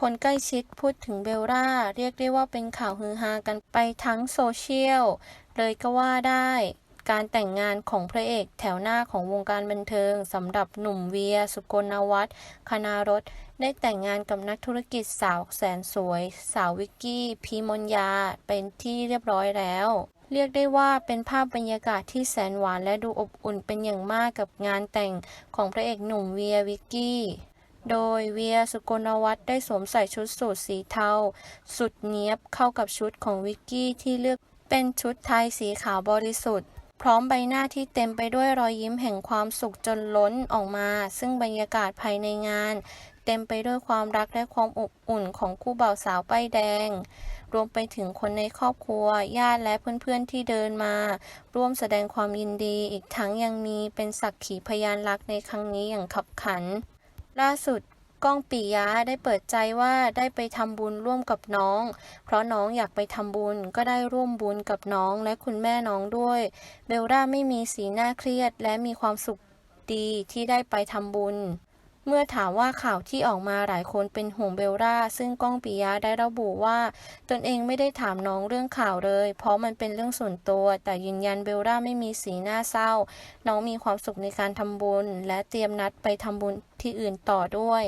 คนใกล้ชิดพูดถึงเบลล่า เรียกได้ว่าเป็นข่าวฮือฮากันไปทั้งโซเชียล เลยก็ว่าได้ การแต่งงานของพระเอกแถวหน้าของวงการบันเทิงสำหรับหนุ่มเวีย สุกลวัฒน์คณารถ ได้แต่งงานกับนักธุรกิจสาวแสนสวย สาววิกกี้ พีมนยา เป็นที่เรียบร้อยแล้วเรียกได้ว่าเป็นภาพบรรยากาศที่แสนหวานและดูอบอุ่นเป็นอย่างมากกับงานแต่งของพระเอกหนุ่มเวียวิกกี้ โดยเวียสุกลวัฒน์ได้สวมใส่ชุดสูทสีเทา สุดเนี้ยบเข้ากับชุดของวิกกี้ที่เลือกเป็นชุดไทยสีขาวบริสุทธิ์ พร้อมใบหน้าที่เต็มไปด้วยรอยยิ้มแห่งความสุขจนล้นออกมา ซึ่งบรรยากาศภายในงาน เต็มไปด้วยความรักและความอบอุ่นของคู่บ่าวสาวป้ายแดง รวมไปถึงคนในครอบครัว ญาติและเพื่อนๆที่เดินมา ร่วมแสดงความยินดีอีกทั้งยังมีเป็นสักขีพยานรักในครั้งนี้อย่างขับขัน ล่าสุดก้องปิยะได้เปิดใจว่าได้ไปทำบุญร่วมกับน้อง เพราะน้องอยากไปทำบุญก็ได้ร่วมบุญกับน้องและคุณแม่น้องด้วย เบลล่าไม่มีสีหน้าเครียดและมีความสุขดีที่ได้ไปทำบุญ เมื่อถามว่าข่าวที่ออกมาหลายคนเป็นห่วงเบลล่าซึ่งก้องปิยะได้ระบุว่า ตนเองไม่ได้ถามน้องเรื่องข่าวเลย เพราะมันเป็นเรื่องส่วนตัว แต่ยืนยันเบลล่าไม่มีสีหน้าเศร้า น้องมีความสุขในการทำบุญ และเตรียมนัดไปทำบุญที่อื่นต่อด้วย